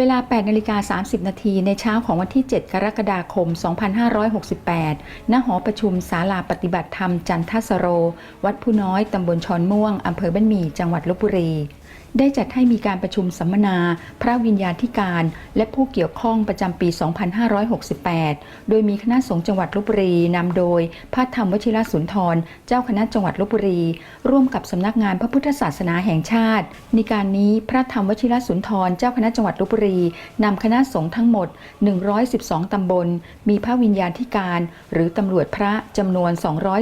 เวลา 8 นาฬิกา 30 นาทีในเช้าของวันที่ 7 กรกฎาคม 2568 ณ หอประชุมศาลาปฏิบัติธรรมจันทสโร วัดผู้น้อย ตำบลชอนม่วง อำเภอบ้านหมี่ จังหวัดลบบุรี ได้จัดให้มีการประชุมสัมมนา พระวิญญาธิการ และผู้เกี่ยวข้องประจำปี 2568 โดยมีคณะสงฆ์จังหวัดลบบุรีนำโดยพระธรรมวชิรสุนทร เจ้าคณะจังหวัดลบบุรี ร่วมกับสำนักงานพระพุทธศาสนาแห่งชาติ ในการนี้พระธรรมวชิรสุนทร เจ้าคณะจังหวัดลบบุรีนำคณะสงฆ์ทั้งหมด 112 ตำบล มีพระวิญญาธิการ หรือตำรวจพระจำนวน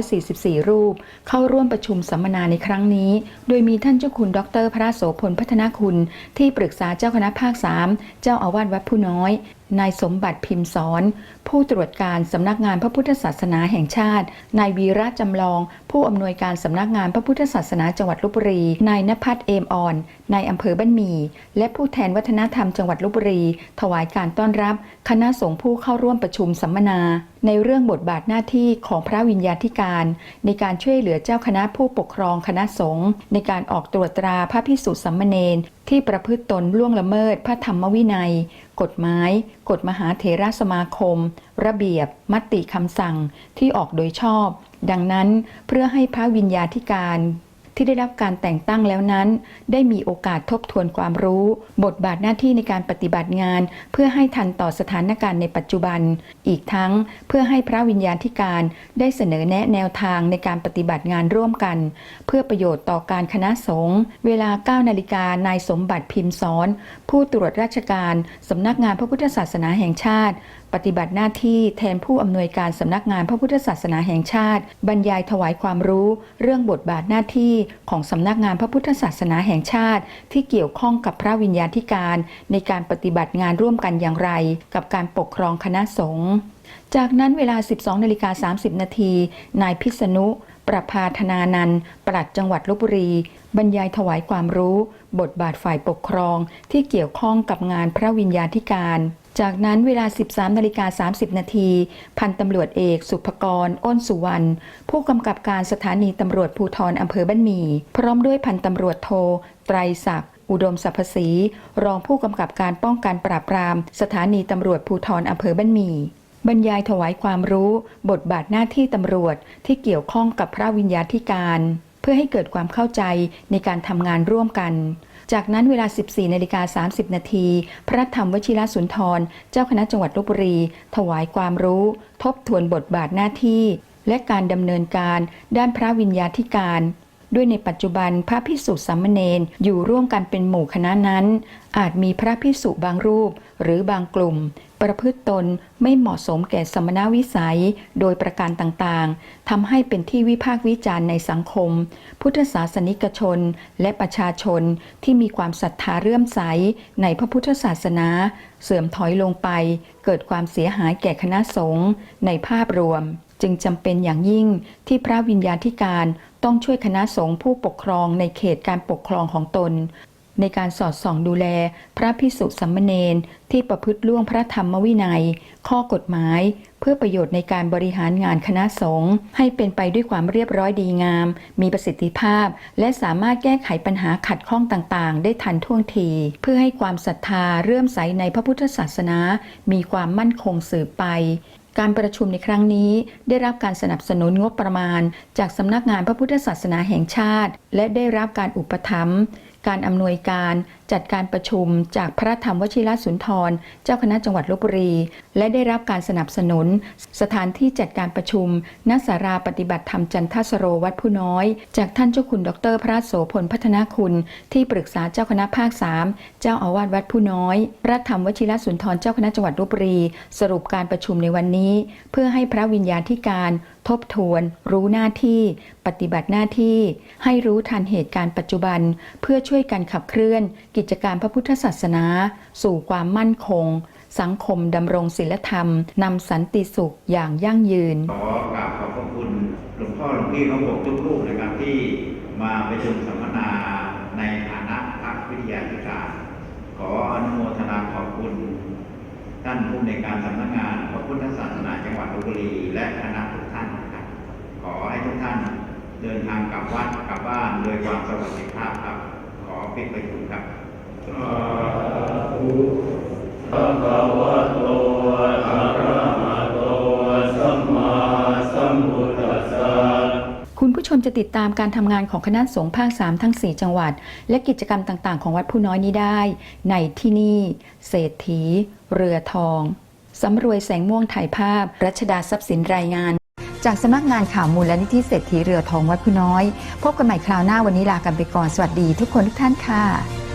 244 รูป เข้าร่วมประชุมสัมมนาในครั้งนี้ โดยมีท่านเจ้าคุณดร พระโสพลพัฒนาคุณที่ปรึกษาเจ้าคณะภาค 3 เจ้าอาวาสวัดผู้น้อยนายสมบัติพิมพ์สอน ผู้ตรวจการสำนักงานพระพุทธศาสนาแห่งชาติ นายวีระจำลอง ผู้อำนวยการสำนักงานพระพุทธศาสนาจังหวัดลบบุรี นายนภัสเอมอ่อน นายอำเภอบ้านหมี่ และผู้แทนวัฒนธรรมจังหวัดลบบุรี ถวายการต้อนรับ คณะสงฆ์ผู้เข้าร่วมประชุมสัมมนา ในเรื่องบทบาทหน้าที่ของพระวิญญาธิการ ในการช่วยเหลือเจ้าคณะผู้ปกครองคณะสงฆ์ในการออกตรวจตราพระพิสุสัมมเนนที่ประพฤติตนล่วงละเมิดพระธรรมวินัย กฎหมาย กฎมหาเถรสมาคม ระเบียบ มติคำสั่งที่ออกโดยชอบ ดังนั้นเพื่อให้พระวิญญาธิการ ที่ได้รับการแต่งตั้งแล้วนั้น ได้มีโอกาสทบทวนความรู้ บทบาทหน้าที่ในการปฏิบัติงาน เพื่อให้ทันต่อสถานการณ์ในปัจจุบัน อีกทั้งเพื่อให้พระวิญญาธิการได้เสนอแนะแนวทางในการปฏิบัติงานร่วมกัน เพื่อประโยชน์ต่อการคณะสงฆ์เวลา 9 นาฬิกานายสมบัติพิมพ์สอน ผู้ตรวจราชการสำนักงานพระพุทธศาสนาแห่งชาติปฏิบัติหน้าที่แทนผู้อำนวยการสำนักงานพระพุทธศาสนาแห่งชาติ บรรยายถวายความรู้เรื่องบทบาทหน้าที่ของสำนักงานพระพุทธศาสนาแห่งชาติ ที่เกี่ยวข้องกับพระวิญญาธิการ ในการปฏิบัติงานร่วมกันอย่างไร กับการปกครองคณะสงฆ์จากนั้นเวลา 12นาฬิกา30 นาที นายพิษณุ ประภาธนานันปลัดจังหวัดลบบุรี บรรยายถวายความรู้ บทบาทฝ่ายปกครองที่เกี่ยวข้องกับงานพระวิญญาธิการ จากนั้นเวลา 13นาฬิกา30 นาทีพันตำรวจเอก สุภกร อ้นสุวรรณ ผู้กำกับการสถานีตำรวจภูธรอำเภอบ้านหมี่ พร้อมด้วยพันตำรวจโท ไตรศักดิ์อุดมสรรพศรีรองผู้กำกับการป้องกันปราบปราม สถานีตำรวจภูธรอำเภอบ้านหมี่บรรยายถวายความรู้บทบาทหน้าที่ตำรวจที่เกี่ยวข้องกับพระวิญญาธิการ เพื่อให้เกิดความเข้าใจในการทำงานร่วมกัน จากนั้นเวลา 14นาฬิกา30 นาที พระธรรมวชิรสุนทร เจ้าคณะจังหวัดลบบุรี ถวายความรู้ ทบทวนบทบาทหน้าที่ และการดำเนินการด้านพระวิญญาธิการ ด้วยในปัจจุบันพระพิสุสามเณรอยู่ร่วมกันเป็นหมู่คณะนั้น อาจมีพระพิสุบางรูปหรือบางกลุ่ม ประพฤติตนไม่เหมาะสมแก่สมณวิสัย โดยประการต่างๆทำให้เป็นที่วิพากษ์วิจารณ์ในสังคม พุทธศาสนิกชนและประชาชนที่มีความศรัทธาเรื่อมใสในพระพุทธศาสนา เสื่อมถอยลงไป เกิดความเสียหายแก่คณะสงฆ์ในภาพรวม จึงจำเป็นอย่างยิ่งที่พระวิญญาธิการต้องช่วยคณะสงฆ์ผู้ปกครองในเขตการปกครองของตน ในการสอดส่องดูแลพระพิสุสัมมเนนที่ประพฤติล่วงพระธรรมวินัย ข้อกฎหมาย เพื่อประโยชน์ในการบริหารงานคณะสงฆ์ให้เป็นไปด้วยความเรียบร้อยดีงาม มีประสิทธิภาพ และสามารถแก้ไขปัญหาขัดข้องต่างๆ ได้ทันท่วงที เพื่อให้ความศรัทธาเรื่อมใสในพระพุทธศาสนา มีความมั่นคงสืบไป การประชุมในครั้งนี้ได้รับการสนับสนุนงบประมาณ จากสำนักงานพระพุทธศาสนาแห่งชาติ และได้รับการอุปถัมภ์การอำนวยการ จัดการประชุมจากพระธรรมวชิรสุนทร เจ้าคณะจังหวัดลบบุรี และได้รับการสนับสนุน สถานที่จัดการประชุมณสาราปฏิบัติธรรมจันทสโรวัดผู้น้อย จากท่านเจ้าคุณดร พระโสพลพัฒนาคุณ ที่ปรึกษาเจ้าคณะภาค3เจ้าอาวาสวัดผู้น้อย พระธรรมวชิรสุนทรเจ้าคณะจังหวัดลบบุรี สรุปการประชุมในวันนี้ เพื่อให้พระวิญญาธิการ ทบทวน รู้หน้าที่ ปฏิบัติหน้าที่ ให้รู้ทันเหตุการณ์ปัจจุบัน เพื่อช่วยกันขับเคลื่อน กิจการพระพุทธศาสนา สู่ความมั่นคง สังคมดำรงศีลธรรมนำสันติสุขอย่างยั่งยืน ขอกราบขอบพระคุณหลวงพ่อหลวงพี่หลวงปู่ทุกรูปนะครับที่มาประชุมสัมมนาในฐานะพระวิทยาธิการ ขออนุโมทนาขอบคุณ ท่านผู้ในการสำนักงานพระพุทธศาสนาจังหวัดลบบุรี และคณะทุกท่านนะครับ ขอให้ทุกท่าน เดินทางกลับวัดกลับบ้านโดยความสวัสดิภาพครับ ขอปิดประชุมครับสาธุภะคะวะโตอะระหะโตสัมมาสัมพุทธัสสะคุณผู้ชมจะติดตามการทำงานของคณะสงฆ์ภาค 3 ทั้ง 4 จังหวัด และกิจกรรมต่างๆ ของวัดผู้น้อยนี้ได้ ในที่นี่ เศรษฐี เรือทองสำรวยแสงม่วงถ่ายภาพ รัชดาทรัพย์สินรายงาน จากสำนักงานข่าวมูลและนิธิเศรษฐีเรือทองวัดผู้น้อย พบกันใหม่คราวหน้าวันนี้ลากันไปก่อนสวัสดีทุกคนทุกท่านค่ะ